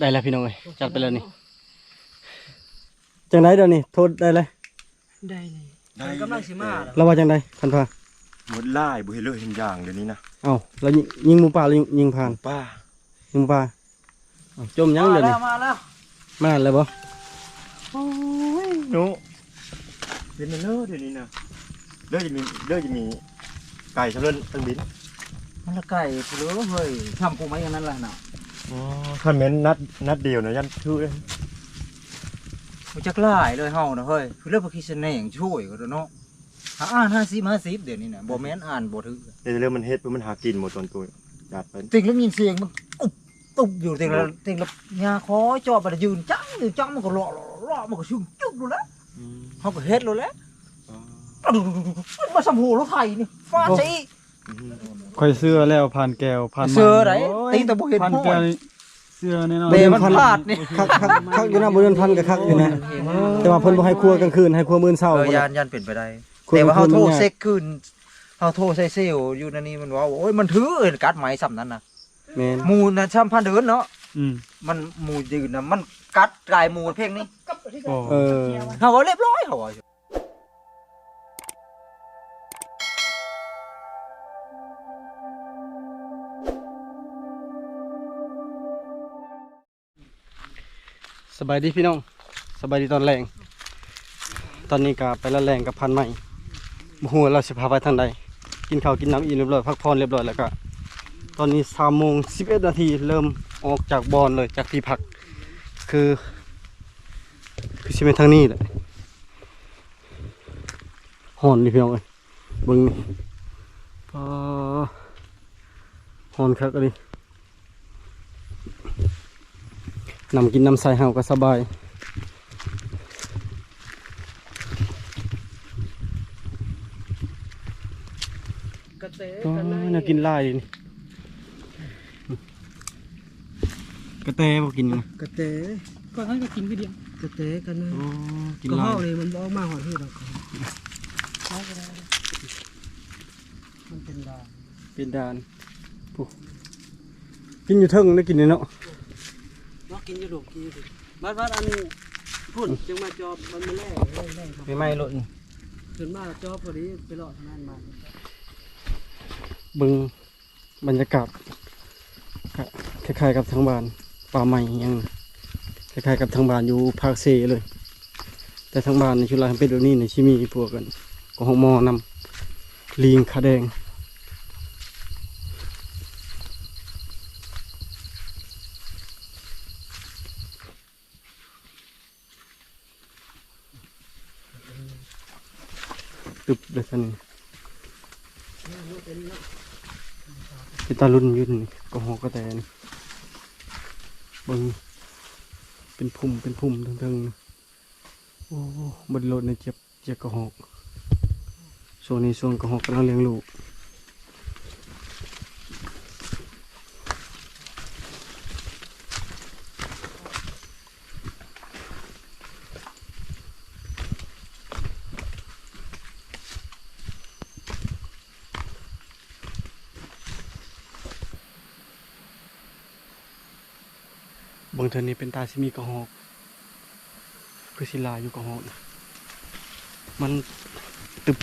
ได้แล้วพี่น้องเอ้ยจัดไปแล้วนี่จังไดเดี๋ยวนี้โทษได้เลยได้เลยได้มันกำลังสิมาแล้วเราว่าจังไดคันพาหมดไล่บ่เห็นเลยเห็นอย่างเดี๋ยวนี้นะเอ้าแล้วยิงยิงหมูป่าหรือยิงยิงผ่านป้ายิงหมูป่าเอ้าจมยังมาเดี๋ยวแล้นี้วมาแล้วมาแล้วบ่หนูเป็นเนื้อเดี๋ยวนี้นะเลือดจะมีเลือดจะมีไก่ชะเลินตั้งบินมันละไก่ผู้เหลือเฮ้ยทำกูไหมอย่างนั้นล่ะน่ะ อ๋อคันเม้นนัดนัดเดียวนะยันชื่อเอ้ยมันจักหลายเลยเฮานะเฮ้ยผู้เหลือบ่คิดเสน่ห์ช่วยก็เด้อเนาะหาอ่าน50 50เดี๋ยวนี้น่ะบ่แม่นอ่านบ่ถือเดี๋ยวเรื่องมันเฮ็ดเพื่อมันหากินหมดตอนตัวจัดไปติงแล้วยินเสียงมันอุ๊บตุ๊บอยู่ติงแล้วติงแล้วยาคอจอบมันยืนจังอยู่จังมันก็รอรอมันก็ชึงจุกดูแล้วเฮาก็เฮ็ดแล้วแหละอ๋อมันมาสำหูรถไถนี่ฟาดสิอืม ค่อยเสื้อแล้วผ่านแก้วผ่านเสื้อไหนตีแต่บ่เห็นผ่านพ่อ แก้วนี่เสื้อแน่นอนเบมันพลาดนี่คักคักคักอยู่นะบ่เดินพันก็คักอยู่นะแต่ว่าเพิ่นบ่ให้ครัวกลางคืนให้ครัวมื้อเช้าเออพุ่นยาน่ะนยานเป็นไปได้คุยแต่ว่ากับเขาโทรคนมันยากเซ็กขึ้นเขาโทรใส่เซลล์อยู่นั่นนี่มันว่าโอ้ยมันถือเอ็นกัดไหมซ้ำนั้นนะแม่นหมูนะช่ำพันเดินเนาะอืมมันหมูยืนนะมันกัดกายหมูเพ่งนี่เออ เขาก็เรียบร้อยเขาว่า สบายดีพี่น้องสบายดีตอนแรง ตอนนี้ก็ไปละแรงกับพันใหม่บ่ฮู้ว่าเราสิพาไปทางใด กินข้าวกินน้ำอิ่มเรียบร้อยพักผ่อนเรียบร้อยแล้วก็ ตอนนี้3โมง11นาทีเริ่มออกจากบอนเลยจากที่พัก คือ คือสิเป็นทางนี้แหละหอนนี่พี่น้องเอ้ยบิ่งนี่ปาหอนคักอะดิ นำกินน้ำใส่เฮาก็สบายกระเตะโอ้ยน่ากินหลายดินี่กระแตบ่กินนะกระเตะก่อนท่านก็กินก็เดียวกระเตะกันนะโอ้กินก็หลาเฮายเลยมันบ่ออกมาหอดที่เรามันเป็นดาวเป็นดานปุ๊กินอยู่เทิงได้กินเลยเนาะเนาะ กินอยู่ลูกกินอยู่ลูกบัดบัดอันพุ่นจังมาจอบมันมาแล่แล่แล่ครับไม่ไหม้หล่นขึ้นมาจอบพอดีไปรอดทางนั้นมาเบิ่งบรรยากาศก็คล้ายๆกับทางบ้านป่าใหม่ยังคล้ายๆกับทางบ้านอยู่ภาคเซเลย แต่ทางบ้านในชุลาเป็นแบบนี้ในชิมีพวกกันก็ห้องหมอนำลิงขาแดง ตึบเลยท่านเป็นตารุ่นยุ่นก็หอกกระแตนี่เบิงเป็นพุ่มเป็นพุ่มทั้งๆนี่โอ้บนรถในเจ็บเจ็บกระหอกช่วงนี้ช่วงกระหอกกำลังเลี้ยงลูก เทอนี้เป็นตาชิมีกระหอกคือศิลาอยู่กระหอกนะมันตึบ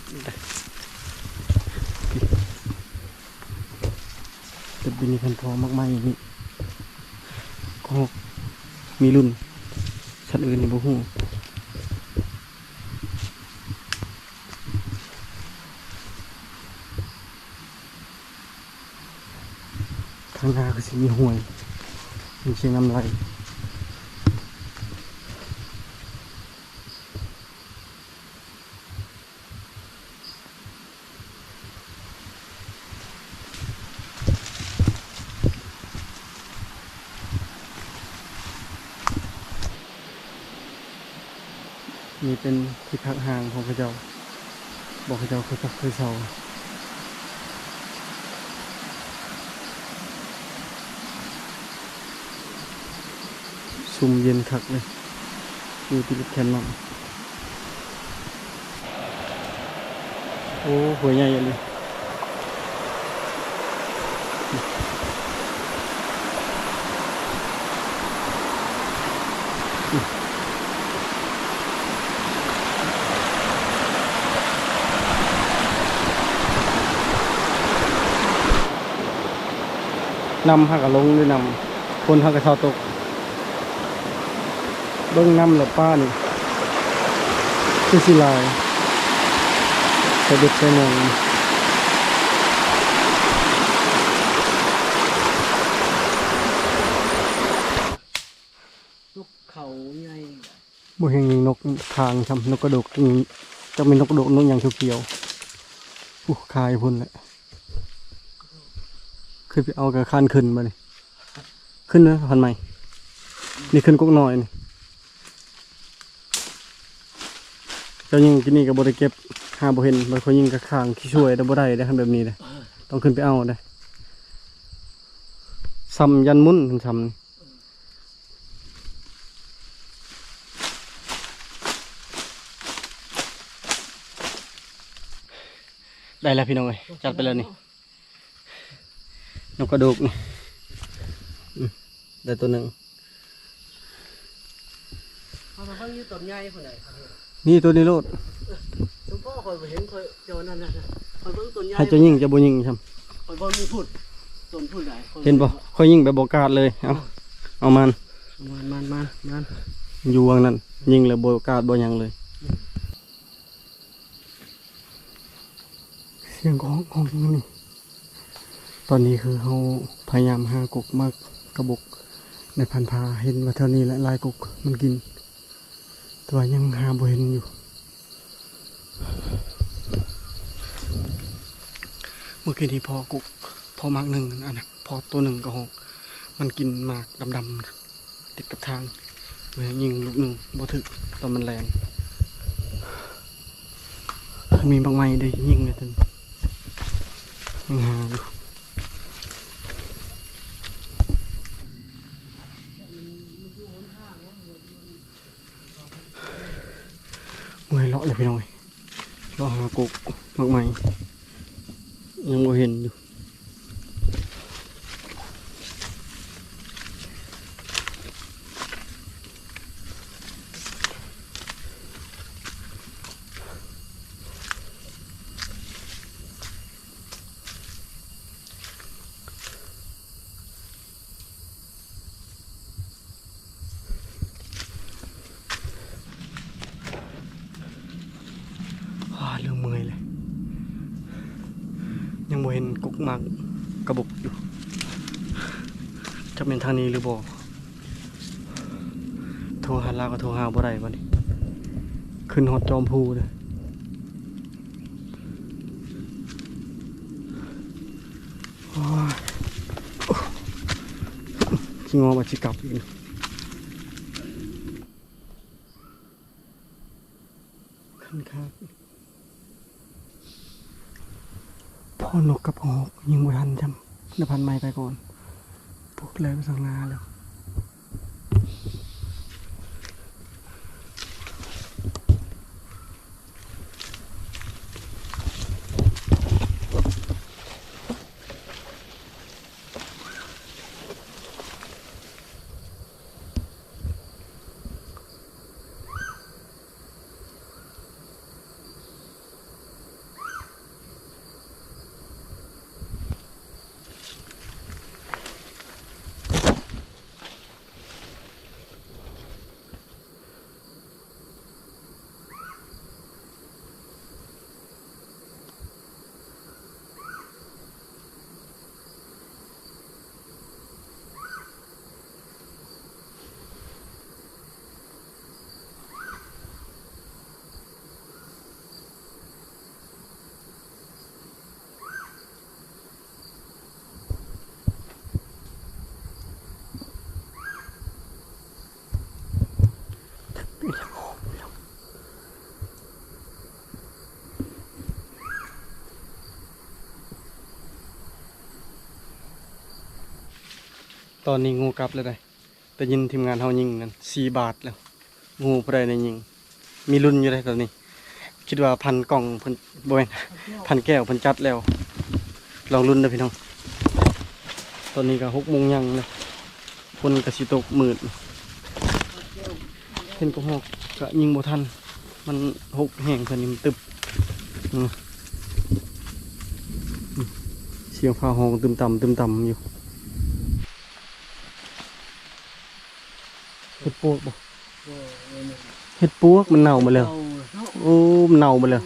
ตึบบินีพันทอมากมายนี่กระหอกมีรุ่นสัตว์อื่นในบ่ฮู้ข้างหน้าก็สิมีห่วยมีเชียงน้ำไหลนี่เป็นที่พัก ห่างของพระเจ้า บอกพระเจ้าคือสักคือเสาซุ่มเย็นคักเลยอยู่ที่แคนนอนโอ้หัวใหญ่เลย นำหักกะลงหรือนำคนหักกะชอตก เบิ้งน้ำหลับป้านี่คือสิลายใส่เด็ดใส่หนงนกเขาใหญ่บ่เห็นยิงนกทางทำนกกระดกยิงจะเป็นนกกระดกนกอย่างเขียวๆอู้คายพุ่นแหละ ขึ้นไปเอากระคานขึ้นมาเลยขึ้นนะพันใหม่นี่ขึ้นกุกหน่อยนี่เจ้ายิงกินนี่กับบริเก็บหาบ่เห็นมันเขายิงกระคางขี้ช่วยแต่บ่ได้ได้ทำแบบนี้เลยต้องขึ้นไปเอาได้ซ้ำยันมุนซ้ำได้แล้วพี่น้องเอ้ยจัดไปเลยนี่ นกกระดูกนี่อืมได้ตัวหนึ่งเขามาเบิ่งอยู่ต้นใหญ่คนใดครับนี่ตัวนี้โลดสมพ่อคอยบ่เห็นคอยเจ้านั่นน่ะนะคอยเบิ่งต้นใหญ่ให้เจะยิงจะบ่ยิงใช่คอยเบิ่งมีพูดต้นพูดใดข้อยเห็นบ่ค่อยยิงแบบบกาดเลยเอาเอามันมันมันมันมันอยู่วางนั้นยิงเลยบกาดบ่หยังเลยเสียงของของนี่ ตอนนี้คือเขาพยายามหากกมากกระบกในพันพาเห็นว่าเท่านี้และลายกกมันกินต่ว่ายังหาบ่เห็นอยู่ เมื่อกี้นี้พอกุกพอมากหนึ่งอันนั้นพอตัวหนึ่งก็หกมันกินหมากดำๆติดกับทางเลยยิงลูกหนึ่งบ่ถึกตอนมันแรงมีบางไม้ได้ยิงเลยท่านยังหาอยู่ เมื่อยเลาะเลยพี่น้อยเลาะหากุกมากไม้ยังบ่เห็นอยู่ว้าเรื่องเมื่อยเลย ยังบ่เห็น กุกมากกระบกอยู่จะเป็นทางนี้หรือบ่โทรหาลาวก็โทรหาบ่ได้บัดนี้ขึ้นฮอดจอมพูเลยโอ้ยสิงอมาสิกลับอีกนะขึ้นครับ พ่อนกกับพ่อหกยิงไม่ทันจำ นพันไม้ไปก่อนพวกเลยไปสังนาแล้ว ตอนนี้งูกลับเลยได้แต่ยินทีมงานเฮายิงนั่นสี่บาทแล้ว งูผู้ใดในยิง มีรุ่นอยู่ได้ตอนนี้ คิดว่าพันกล่องพิ่นบ่แม่นพันแก้วพิ่นจัดแล้ว ลองรุ่นเด้อพี่น้อง ตอนนี้ก็หกโมงยังเลยคนก็สิตกหมืดเห็นกระหกก็ยิงบ่ทัน มันหกแห้งเพิ่นนี่มันตึบเสียงฟ้าหองตึมต่ำตึมต่ำอยู่เห็ด ปวกบ่เห็ดปวกมันเน่าหมาแล้วโอ้มันเน่าหมาแล้ว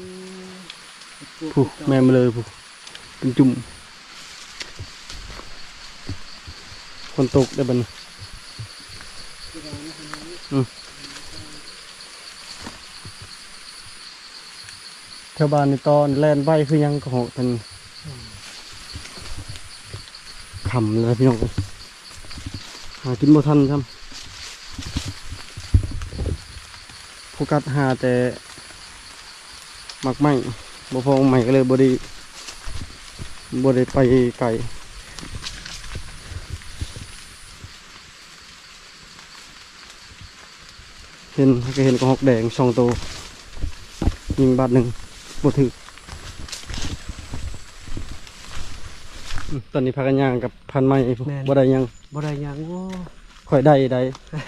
ผู้แม่มาเลยผู้เป็นจุ่มคนตกได้บัดนอืมแถวบ้านในตอนแลนใบคือยังกระหอกทันขำเลยพี่น้องเอ้ยหากินบ่ทันครับ โฟกัสหาแต่หมักไหมบ่พอใหม่ก็เลยบ่ได้บ่ได้ไปไกลเห็นก็เห็นกระหอกแดงสองตัวยิงบาทหนึ่งบ่ถืออืมตอนนี้พากันย่างกับพันไม้บ่ได้หยังบ่ได้หยังโอ้ ข่อยได้ได้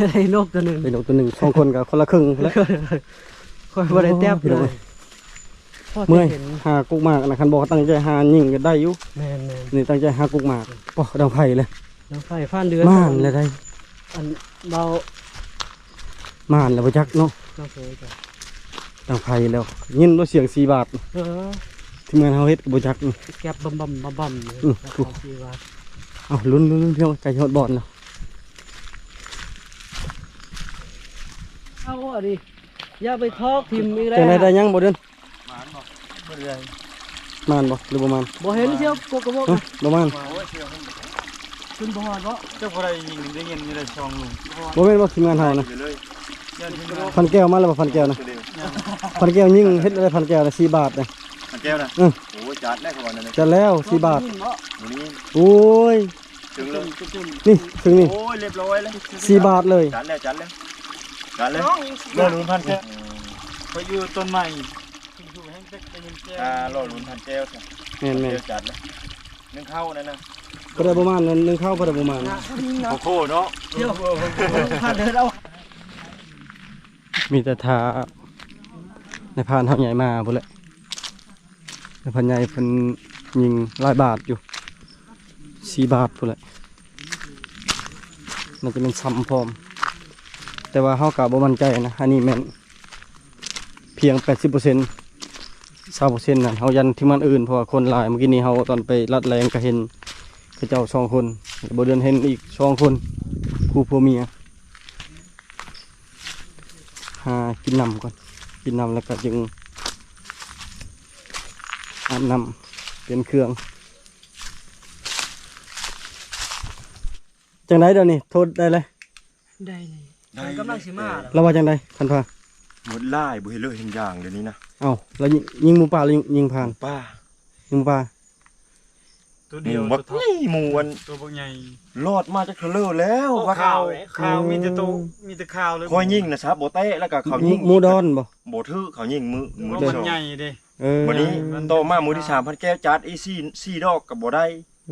ได้นกตัวหนึงได้นกตัวหนึ่งสองคนกับคนละครึ่งแล้วค่อยบ่ได้แต้มพี่เลน้องยพ่อเมื่อยเห็นหากุกหมากนะคันบอกตั้งใจหายิงก็ได้อยู่แม่นนี่ตั้งใจหากุกหมากปอดังไผ่เลยๆน้ำไฟฟ้านเดือนม่านเลยได้อันเบาม่านแล้วบ่จักเนาะน้ำเคยจ้ะดังไผ่แล้วยินว่าเสียง4บาทเออที่เมืองเฮาเฮ็ดก็บ่จักนี่แก็บบ่ำๆบ่ำๆเลยอืมราถูกคาสี่บาทเอ้าลุ้นลุ้นลุ้นพี่น้องไก่ฮอดบอลแล้ว เอาอะดิอย่าไปทอกทิมอีกแล้วจังไดได้ยังบ่เดินหมานบ่บ่ได้ม่านบ่หรือบ่ม่านบ่เห็นเชียวกกระบอกเอ้าบ่ม่านโอ้ยเชื่อมันขึ้นบ่ฮอดบ่เจ้าบ่ได้ยิงได้ยินมีได้ช่องลุงบ่แม่นบ่ทีมงานเฮานะไปเลยยันที่มันพันแก้วมาแล้วบ่พันแก้วนะพันแก้วยิงเฮ็ดอะไรพันแก้วละ4บาทนะมันแก้วนะเออโอ้ยจัดแรกก่อนนั่นเลยจะแล้ว4บาทวันนี้โอ้ยถึงเลยนี่ถึงนี่โอ้ยเรียบร้อยเลยสี่บาทเลยจัดแล้วจัดแล้ว จัดแล้วรอลุ้นพันแก้วไปอยู่ต้นใหม่อยู่แห้งเต็กได้ยินแก้วอ่ารอลุ้นพันแก้วจ้ะแม่นแม่นแก้วจัดแล้วนึ่งเข้านั่นนะบ่ได้ประมาณนั้นนึงเข้าบ่ได้ประมาณโอ้โหเนาะเดี๋ยวผ่านเดินเอามีแต่ทาในพานเฮาใหญ่มาพุ่นแหละในพานใหญ่เพิ่นยิงหลายบาทอยู่สี่บาทพุ่นแหละมันจะเป็นซ้ำพร้อม แต่ว่าเฮาก็บ่มั่นใจนะอันนี้แม่นเพียง 80% 20%นั่นเฮายันที่มันอื่นเพราะว่าคนหลายเมื่อกี้นี้เฮาตอนไปรัดแรงก็เห็นเขาเจ้าสองคนบ่เดือนเห็นอีกสองคนคู่ผัวเมียหากินน้ำก่อนกินน้ำแล้วก็จึงอาบน้ำเป็นเครื่องจังไดเดี๋ยวนี้โทษได้เลยได้เลย มันกำลังสิมาแล้วเราว่าจังไดคันพาหมดไล่บ่เห็นเลยเห็นอย่างเดี๋ยวนี้นะเอ้าแล้วยิงยิงหมูป่าหรือยิงยิงผ่านป้ายิงหมูป่าตัวหเดียวมูบักตัวนี่หมูอันตัวพวกใหญ่รอดมาจากเทเลอร์แล้วว่าข่าวข่าวมีแต่ตัวมีแต่ข่าวเลยคอยยิงนะครับโบเต้แล้วก็เขาหมูยิงหมูดอนบ่ โบทื่อเขายิงมือมือว่าที่มันสอง ใหญ่เด้ เออวันนี้โตมามือที่สามพันแก้วจัดอีซี่ซี่ดอกกับบ่ได้เอ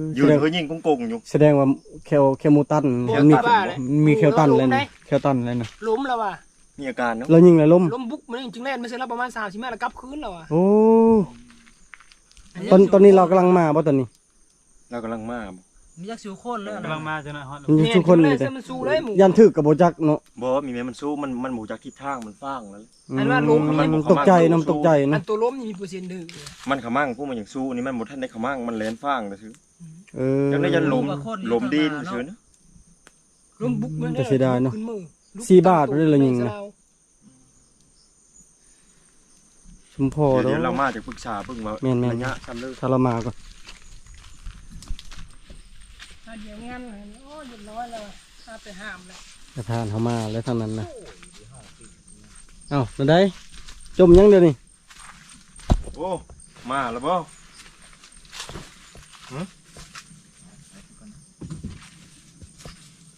อยืแสนดงเขายิงกงๆอยู่ แสดงว่าแคลแคลหมูตันแคลมันมีตัน มีแคลตันเลยนะแคลตันเลยนะล้มแล้วว่ะมีอาการเนาะแล้วยิงแล้วล้มล้มบุกมันจริงๆแล่นไม่เสร็จแล้วประมาณสามสิบเมตรแล้วกลับคืนแล้วอะโอ้ตอนตอนนี้เรากำลังมาบ่ตอนนี้ เรากำลังมา มีจักสิวคนเลยกำลังมาจะนะฮอดมันอยู่ทุกคนเลยแต่แต่มันสู้เลยหมูยันถึกกับโบจักเนาะบ่มีแม่มันสู้มันมันหมูจากทิศทางมันฟ้างแล้วอันว่าล้มมันนี่ตกใจน้ำตกใจอันะนตัวล้มนี่มีเปอร์เซ็นต์หนึ่งมันขมั่งพวกมันอย่างสู้นี่มันบ่ทันได้ขมั่งมันแลนฟ้างแต่ซื้อเออจังได้ยันลมลมดินซื่อนะล้มบุกมันจะเสียดายเนอะขึ้มือลุกสี่บาทเลยเหรอยิงนะชุมพอเดี๋ยวแล้เดี๋ยวเราวมาจะปรึกษาเพิ่งว่าแม่นๆระยะซ้ำเลยถ้าเรามาก่อน อะเดี๋ยวงั้นโอ้ยเรียบร้อยแล้วถ้าไปห้ามแล้วจะทานเขามาแล้วทางนั้นนะเอ้าแล้วได้จมยังเดี๋ยวนี้โอ้มาแล้วบ่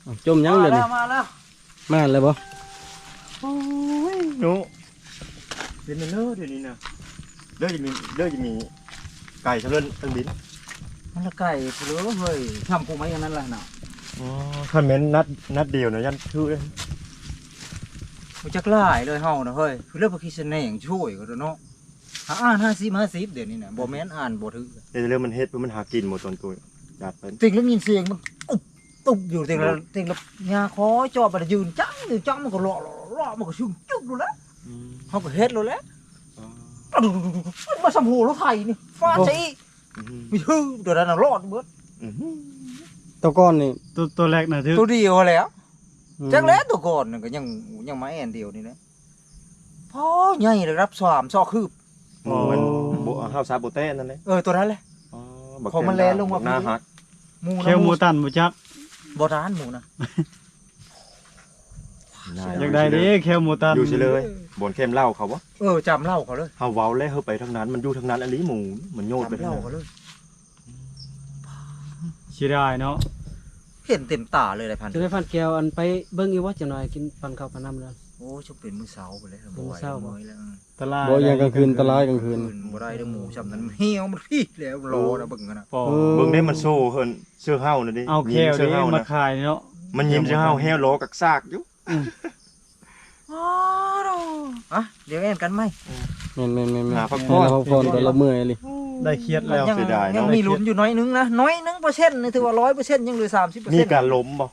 เอ้าจมยังเดี๋ยวนี้มาแล้วมาแล้วบ่หนูเป็นเนอเดี๋ยวนี้นะเด้อจะมีเด้อจะมีไก่ชะเลินตั้งบิน มันละไก่เปลือเฮ้ยทำกูไหมอย่างนั้นแหละเนาะอ๋อคันเมนนัดนัดเดียวนะยันชื่อเลยมันจักหลายเลยเฮานะเฮ้ยคือเรื่องบ่คิดแสนงช่วยก็เด้อเนาะหาอ่าน50 50เดี๋ยวนี้น่ะบ่แม่นอ่านบ่ถึกแต่เรื่องมันเฮ็ดเพื่อมันหากินหมดตนตัวจัดไปติงแล้วยินเสียงมันตุ๊บตุ๊บอยู่ติงแล้วติงแล้วยาคอจอบมันยืนจังยืนจังมันก็เลาะเลาะเลาะมันก็ชึงจุกดูแล้วเขาก็เฮ็ดแล้วแหละมาสำหูรถไทยนี่ฟาดใส่ มีฮือตัวนั้นน่ะรอดเบิดตัวก้อนนี่ตัวตัวแรกน่ะถือตัวเดียวแล้วอืมจักแล้วตัวก่อนนั่นก็ยังยังมาแอนเดียวนี่นะพ่อใหญ่เลยรับสามซอกคืบโอ้มันบ่ข้าวซาโบเต้นั่นแหละเออตัวนั้นแหละอ๋อบักของมันแลลงมาหน้าหักหมูเคียวนะหมูตันบ่จักบ่ร้านหมูนะอยากได้เด้เคียวหมูตันอยู่เฉยเลย บนเข้มเหล้าเขาวะเออจำเล่าเขาเลยเฮาเว้าแล้วเฮาไปทางนั้น มันอยู่ทางนั้นอันนี้หมูมันโยดไปจำทางเล่านั้นเขาเลย เสียดายเนาะเห็นเต็มตาเลยเลยพันจะได้ฟันแก้วอันไปเบิ่งอีว่าจังหน่อยกินฟันข้าวปลาน้ำแล้ว โอ้ชอบเป็นมือเสาไปเลยเป็นมื้อเช้าบ่ บ่ไหวแล้วตลาดบ่อย่างกลางคืนตะลายกลางคืน คืนบ่ได้เด้อหมูจำนั้นเหี่ยวมันพี่แล้วรอนะเบิ่งกันนะปอเออ เบิ่งได้มันโซ่เฮินเสื้อเฮาน่ะดิเอาแควเสื้ดิอเฮามานะขายเนาะมันยิ้มเสื้อเฮาแฮวโลกักซากอยู่อ๋อด ออะเดี๋ยวแอนกันไหมแม่นแม่นแม่นแม่นหาพักให้ผ่อนเราพักผ่อนแต่เราเมื่อยเลยได้เครียดแล้ว ยังเสียดายเนอะ ยังมีลุ้นอยู่น้อยนึงนะน้อยนึงเปอร์เซ็นต์นี่ถือว่าร้อยเปอร์เซ็นต์ยังเหลือสามสิบเปอร์มีเซ็นต์การล้มบ่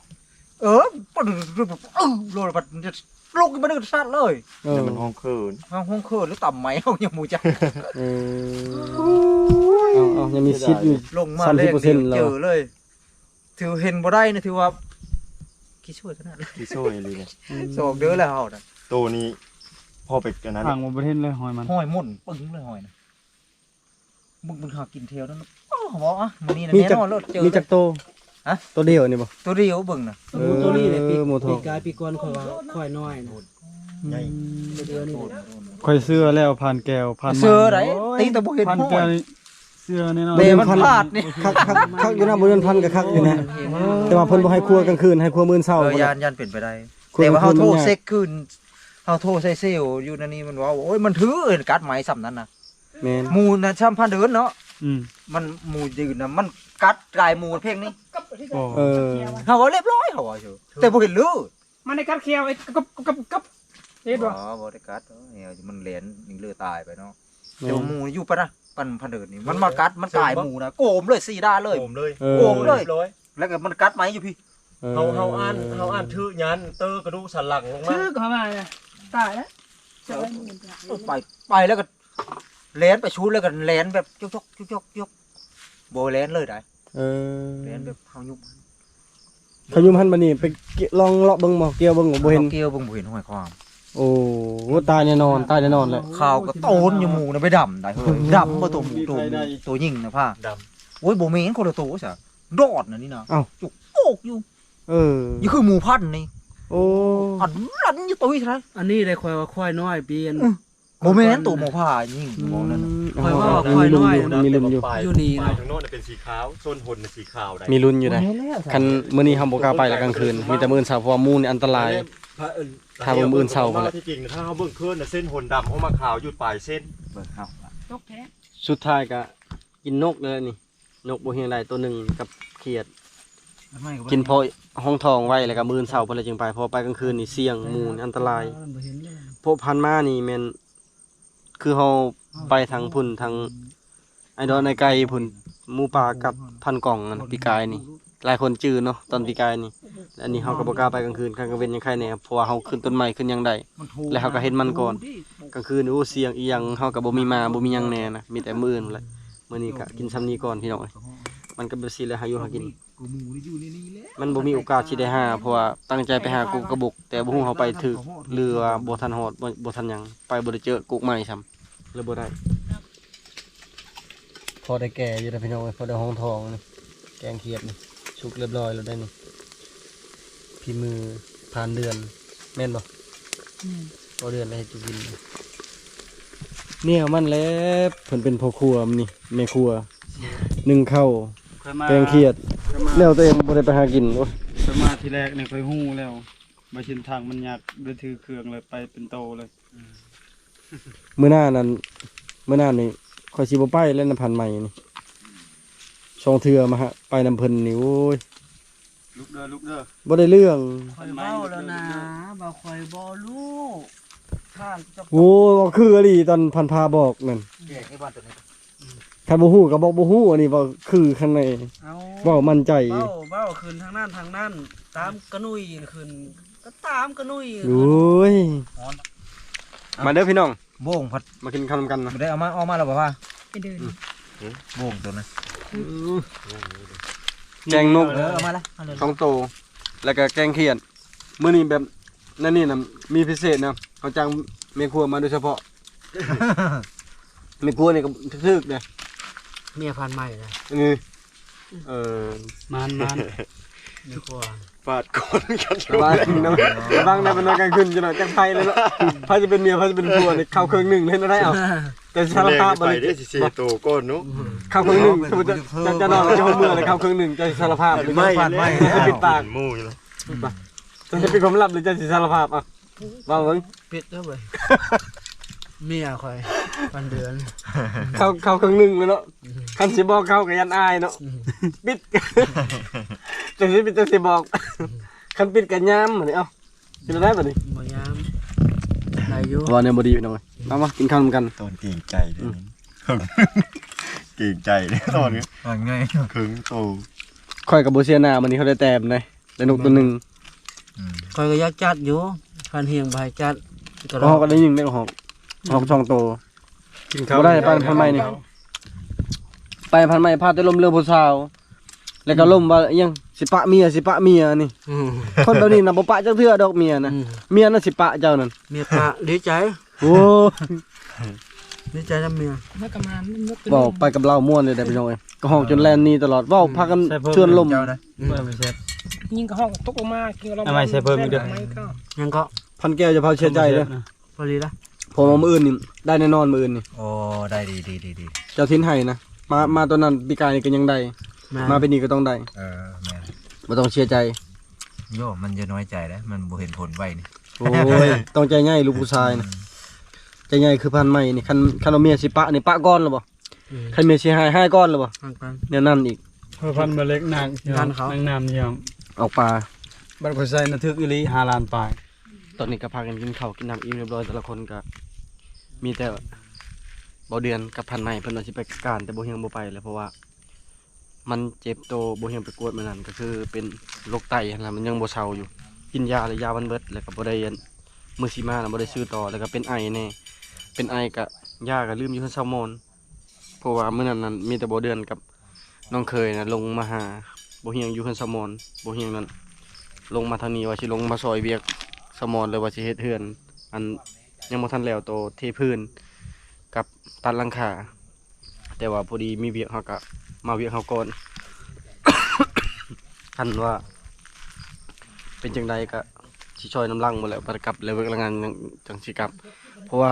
เออปะดึ๊ดเออโลดปัดจะลูกมันดึกชัดเลยเออแต่มันห้องเคินห้องห้องเคิร์หรือต่ำไหมเอายังหมูจักเออเอาเอายังมีชิดอยู่ ลงมาเลข30%เดียวแล้ว เจอเลย ถือเห็นบ่ได้นะถือว่าขี้ช่วยขนาดนั้นที่โซ่เลยเนี่ยสอกเด้อแล้วเฮาน่ะตัวนี้พ อไปกันนั้นทางบ่ประเทศเลยหอยมัน ห้อยม่นปึ้งเลยห้อยนะมึงมึงหากินเทวนั่นนะอ้าวบอกอะมันนี่นะมีแน่จัก นอนรถเจอ มีจักโตฮะ ตัวเดียวนี่บ่ ตัวเดียวเบิ่งน่ะเออตัวนี้เลยปีหมูทอง ปีกายปีก่อนค่อยว่าค่อยน้อยนะใหญ่ตัวเดียวนี่ค่อยเสื้อแล้วผ่านแก้วผ่านเสื้อไหนโยตีแต่บ่เห็นผ่านห้อแก้วยนี่เสื้อแน่นอนเบมันพลาดนี่คักคักคักอยู่นะบ่เดินพันกับคักอยู่นะแต่ว่าเพิ่นบ่ให้ครัวกลางคืนให้ครัวมื้อเช้าเออพุ่นยาน่ะ นยานเป็นไปได้คุยแต่ว่ากับเฮาโทรคนมันยากเซ็กคืน เฮาโทรใส่เซลล์อยู่นั่นนี่มันว่าโอ้ยมันถือเอิ้นกัดไหมซ้ำนั้นน่ะแม่นหมูน่ะช่ำพันเดินเนาะอืมมันหมูยืนน่ะมันกัดกายหมูเพลงนี้โอ้เออเฮาว่าเรียบร้อยเฮาว่าอยู่แต่บ่เห็นลือมันในกัดเคียวไอ้กับกับกับเฮ็ดอ๋บ่อบ่ได้กัดเออเหี่ยวมันเหลนยิงเลือตายไปเนาะแม่เดี๋ยวนหมูอยู่ปะนะปันพันเดินนี่มันมากัดมันกายหมูนะโกมเลยสี่ด้านเลย โอมเลยเออโกมเลยร้อยแล้วก็มันกัดไหมอยู่พี่ เฮาเฮาอ่านเฮาอ่านชื่อยันเตอร์กระดูกสันหลังลงมาชื่อเข้ามาเนี่ย ตายแล้วเจะได้เงินจ้ะไปไปแล้วก็แลนไปชูดแล้วก็แลนแบบยกยกยกยกยกโบแลนเลยได้เออแลนแบบเฮายุบขยุมหันมานี่ไปเกี่ยวลองเลาะเบิ่งบ่เกี่ยวเบิ่งบ่บ่เห็นเกี่ยวเบิ่งบ่เห็นห้อยความโอ้โหตายแน่นอนตายแน่นอนแหละข้าวก็โตนอยู่หมูนะไปดำได้เฮ้ยดำบ่ตัวหมูตัวหมูตัวยิงนะพ่าดโอ้ยบ่แม่นคนละตัวซะดอดน่ะนี่นะเอ้า จุกโอกอยู่เออ นี่คือหมูพันธุ์นี่ โอ้อันรันอยู่ตัวอีเท่าไหร่อันนี้เลยค่อยว่าค่อยน้อยเปลี่ยนบ่แม่นตัวหมูผ้ายิงบ่นั่นน่ะค่อยว่ามีค่อยลุ้น้อยนมีลุ้นอยู่ อยู่นี่ปลายนะ ทางโน้นน่ะเป็นสีขาวส้นหนน่ะสีขาวได้มีลุ้นอยู่นะคันมื้อนี้เฮาบ่กล้าไปละกลางคืน มีแต่มื้อเช้าเพราะว่าหมู่นี่อันตราย ถ้าเบิ่งมื้อเช้าพุ่นแหละ ที่จริงถ้าเฮาเบิ่งคืนน่ะเส้นหนดำเขามาขาวอยู่ปลายเส้นเบิ่งเอาตกแท้สุดท้ายก็กินนกเลยนี่ นกบ่เฮียงใดตัวหนึงกับเขียด กินพอห้องทองไว้แล้วก็มื้อเช้าเพิ่นเลยจึงไปเพอไปกลางคืนนี่เสี่ยงหมู่นี่อันตรายบ่เห็นเลยพวกพันมานี่แม่นคือเฮาไปทางพุ่นทางไอ้ดอนไอ้ไก่พุ่นหมูป่ากับพันกล่องนั่นปีกายนี่ หลายคนจื้อเนาะตอนปีกายนี่และอันนี้เฮาก็บ่กล้าไปกลางคืนกลางเว้นยังใครแหน่เพราะว่าเฮาขึ้นต้นไม้ขึ้นหยังได้แล้วเฮาก็เห็นมันก่อนกลางคืนโอ้เสียงอีหยังเฮาก็บ่มีมาบ่มีหยังแน่นะมีแต่มื้อนั่นแหละมื้อนี้ก็กินซ้ำนี้ก่อนพี่น้องเอ้ยมันก็บ่สิแล้วหาอยู่หากิน มันบ่มีโอกาสที่ได้หาเพราะว่าตั้งใจไปหากุกกระบุกแต่บ่ฮู้เฮาไปถึกหรือว่าบ่ทันฮอดบ่บ่ทันหยังไปบ่ได้เจอกุกใหม่ซ้ำเลยบ่ได้ พอได้แก่อยู่แล้วพี่น้องเอ้ยพอได้ห้องทองนี่แกงเขียดนี่สุกเรียบร้อยแล้วได้นี่พี่มือผ่านเดือนแม่นบ่บ่เดือนได้ให้กินเนี่ยมันแหล้วเพิ่นเป็นพ่อครัวมันนี่แม่ครัวนึ่งข้าวค่อยมาแกงเขียด แล้วตัวเองบ่ได้ไปหากินโอ้ยค่อยมาทีแรกนี่ค่อยฮู้แล้วมาชินทางมันยากเด้วยถือเครื่องเลยไปเป็นโตเลยมื้อหน้านั้นมื้อหน้านี่ข่อยสิบ่ไปเล่นน้ำพันใหม่นี่ช่องเทือมาฮะ ไปน้ำเพิ่นนี่โอ้ยลุกเด้อลุกเด้อบ่ได้เรื่อง คอยเบ้าแล้วนะบ่คอยบ่ลูกข้างจะโอ้คืออหลีตอนพันพาบอกนั่นแกไอ้บ้านตัวนี้ คันบ่ฮู้ก็บอกบ่ฮู้อันนี้บ่คือข้างในเอาเว้ามั่นใจเบ้าเบ้าขึ้นทางนั้นทางนั้น ตามกระนุยขึ้นก็ตามกระนุยโอ้ยมาเด้อพี่น้องโบ่งพัดมากินข้าวนำกันนะไม่ได้เอามาเอามาแล้วบอกว่าไปเดินโบ่งตัวนั้นแกงนกเออเอามาละเอาเลยสองโตวแล้วก็แกงเขียดมื้อนี้แบบนั่นนี่น่ะมีพิเศษนะเขาจ้างเมียครัวมาโดยเฉพาะเมียครัวนี่ก็ทึกๆเด้ เมียพันใหม่นะอันนี้เออมันมันเมียครัวฟาดคนกันอยู่บางนะบางนะมันนอนกลางคืนจังหน่อยจังไผเลยเนาะไผจะเป็นเมียไผจะเป็นผัวนี่เข้าเครื่องหนึงเลยนะได้เอาแต่สารแรงภาพไปบ่ได้ได้สิเสียโตก้อนเนาะเข้าเครื่องหนึงสมมุติจะจะจะนอนแล้วจะหัวเมื่อเลยเข้าเครื่องหนึงจะสารภาพหรือไม่ไม่ไม่จะปิดปากหมู่อยู่แล้วจะเป็นความลับหรือจะสิสารภาพอะว่าเบิ่งปิดเด้อเว้ย เมียคอยพันเดือนเข้าเข้าเครื่องหนึงเลยเนาะคันสิบอกเข้ากับยันอายเนาะปิดจะสิปิดจะสิบอกคันปิดกันยามบัดนี้เอ้าสิได้บัดนี้บ่ยามได้อยู่ว่าเนี่ยบ่ดีพี่น้องมามากินข้าวนำกันตอนเก่งใจเด้อเก่งใจเด้อตอนนี้ว่าไงครึ่งโตข่อยกับบ่เสียหน้ามื้อนี้เขาได้แต้มเลยได้นกตัวหนึงคอยก็อยากจัดอยู่พันเฮียงบ่ให้จัดตลก็อฮอดกก็ได้ยิงได้ก็ฮอก ฮอกช่องโต กินข้าวบ่ได้ไปพันไม้นี่ ไปพันไม้พาแต่ลมเรือผู้สาว แล้วก็ลมว่าอิหยังสิปะเมียสิปะเมียนี่ อืมคนแบบนี้น่ะบ่ปะจักเทื่อดอกเมียน่ะอืมเมียน่ะสิปะเจ้านั่นเมียปะดีใจโอ้ดีใจทำเมียเมื่อกมามันก็เว้าไปกับเราม่วนเลยได้พี่น้องเอ้ยก็ฮอกจนแลนหนี่ตลอดเว้าพากันชวนลมเจ้านะเพิ่มไปเช็ดยิงกระห้องตกลงมากินกระเอาไว้ใส่เพิ่มอีกเด้อไม่ก็ยังก็พันแก้วจะพาเสียใจเด้อพอดีละ ผมเอามื้ออื่นนี่ได้แน่นอนมื้ออื่นนี่โอ้ได้ดีดีดีดีเจ้าทิ้นให้นะมามาตัวนั้นปีกายนี่ก็ยังได้แม่มาเป็นนี่ก็ต้องได้เออแม่นบ่ต้องเสียใจ โยมันจะน้อยใจแล้วมันบ่เห็นผลไวนี่โอ้ยต้องใจง่ายลูกผู้ชายนะใจง่ายคือพันไม้นี่คันคันเอาเมียสิปะนี่ปะก้อนหรือบ่อืมคันเมียสิหายหายก้อนหรือบ่ทางกันเนี่ยนั่นอีกเพื่อพันมาเล็กนางพันเขานางน้ำเยี่ยมออกปลาบัดข่อยใส่นาทึกอีหลี5ล้านปลายต อนนี้ก็พากันกินข้าวกินน้ำอิ่มเรียบร้อยแต่ละคนก็ มีแต่บ่เดือนกับพันไม้เพิ่นว่าสิไปการแต่บ่เฮียงบ่ไปเลยเพราะว่า มันเจ็บโตบ่เฮียงไปกวดมันนั่นก็คือเป็นโรคไตหั่นล่ะมันยังบ่เซาอยู่ กินยาแล้วยามันเบิดแล้วก็บ่ได้อันมื้อสิมาน่ะบ่ได้ซื้อต่อแล้วก็เป็นไอแน่เป็นไอก็ยาก็ลืมอยู่เพิ่นเซามอนเพราะว่ามื้อนั้นนั้นมีแต่บ่เดือนกับน้องเคยนะลงมาหาบ่เฮียงอยู่เพิ่นเซามอนบ่เฮียงนั้นลงมาทางนี้ว่าสิลงมาซอยเวียก สมอนเลยว่าสิเฮ็ดเฮือน อันยังบ่ทันแล้วโตเทพื้น กับตัดหลังคาแต่ว่าพอดีมีเวียกเฮาก็มาเวียกเฮาก่อนคันว่าเป็นจังใดก็สิช่วยน้ำลังหมดแล้วประกลับแล้วเวกละงานยังจังสิกลับ เพราะว่า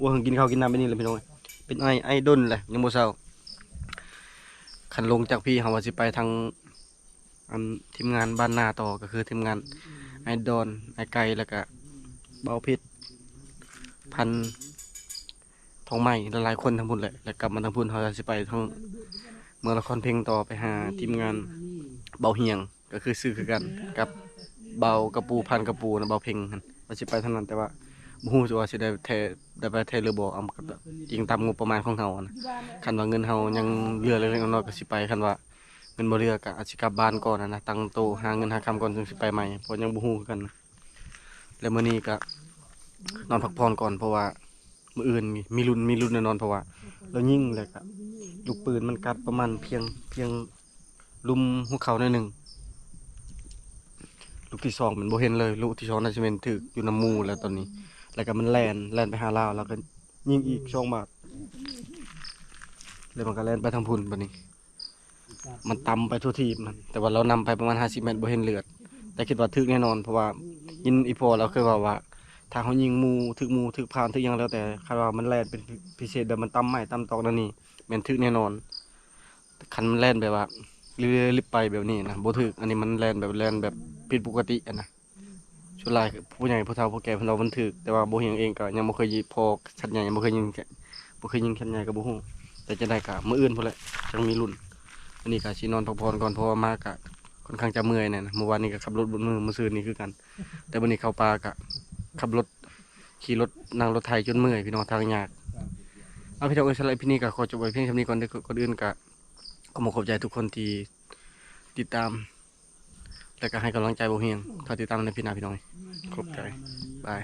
ว่าเพิ่งกินข้าวกินน้ำไปนี่แหละพี่น้องเป็นไอไอดนแหละยังบ่เศร้าคันลงจากพี่เฮาว่าสิไปทาง อันทีมงานบ้านนาต่อก็คือทีมงานไอดอนไอไก่แล้วก็เบาพิษพันทองใหม่หลายๆคนทั้งพุ่นเลยแล้วกลับมาทั้งพุ่นเขาจะสิไปทั้งเมืองละครเพลงต่อไปหาทีมงานเบาเฮียงก็คือซื้อคือกันกับเบากระปูพันกระปูนะเบาเพลงหั่นว่าสิไปเท่านั้นแต่ว่าบ่ฮู้ว่าสิได้เทได้ไปเทหรือบ่เอากับจริงตามงบประมาณของเฮานะคันว่าเงินเฮายังเหลือเล็กๆน้อยๆก็สิไปคันว่า เงินบ่เรือกะอาจสิกลับบ้านก่อนนะนะตั้งโตหาเงินหาคำก่อนจึงสิไปใหม่เพราะยังบ่ฮู้กันนะแล้วมื้อนี้ก็นอนพักผ่อนก่อนเพราะว่ามื้ออื่นมีมีลุ้นมีลุ้นแน่นอนเพราะว่าเรายิงแล้วก็ลูกปืนมันกัดประมาณเพียงเพียงลุมหัวเข่าหน่อยหนึงลูกที่สองมันบ่เห็นเลย ลูกที่สองน่าจะเป็นถึกอยู่น้ำมูแล้วตอนนี้ แล้วก็มันแล่นแล่นไปหาลาวแล้วก็ยิงอีกช่องบาทแล้วมันก็แล่นไปทางพุ่นบัดนี้ มันตำไปทั่วทีมัน แต่ว่าเรานำไปประมาณ 50 เมตรบ่เห็นเลือด แต่คิดว่าถึกแน่นอน เพราะว่ายินอีพอเราเคยว่าว่า ถ้าเขายิงหมูถึกหมูถึกพานถึกหยังแล้วแต่คาดว่ามันแล่นเป็นพิเศษแบบมันตำไม้ตำตอกนั่นนี่แม่นถึกแน่นอนคันมันแล่นแบบว่าเรื่อยๆไปแบบนี้นะบ่ถึกอันนี้มันแล่นแบบแล่นแบบผิดปกติอะนะส่วนหลายผู้ใหญ่ผู้เฒ่าผู้แก่พิ่นเรามันถึกแต่ว่าบ่เฮียงเองก็ยังบ่เคยยิงพอชัดใหญ่ยังบ่เคยยิงแค่บ่เคยยิงแค่ใหญ่ก็บ่ฮู้แต่จะได้ก็มื้ออื่นพุ่นแหละจังมีลุ้น วันนี้ก็สินอนพักผ่อนก่อนเพราะว่ามากะค่อนข้างจะเมื่อยเนี่ยนะเมื่อวานนี้ก็ขับรถบนมือเมื่อคืนนี้คือกัน แต่วันนี้เข้าป่ากะขับรถขี่รถนั่งรถไถจนเมื่อยพี่น้องทางยากเอาพี่น้องเอ้ยสำหรับพี่นี้ก็ขอจบไว้เพียงเท่านี้ก่อนเด้อก่อนอื่นก็ขอขอบใจทุกคนที่ติดตาม และก็ให้กำลังใจโบเฮียงถ้าติดตามในพี่นาพี่น้องขอบใจบาย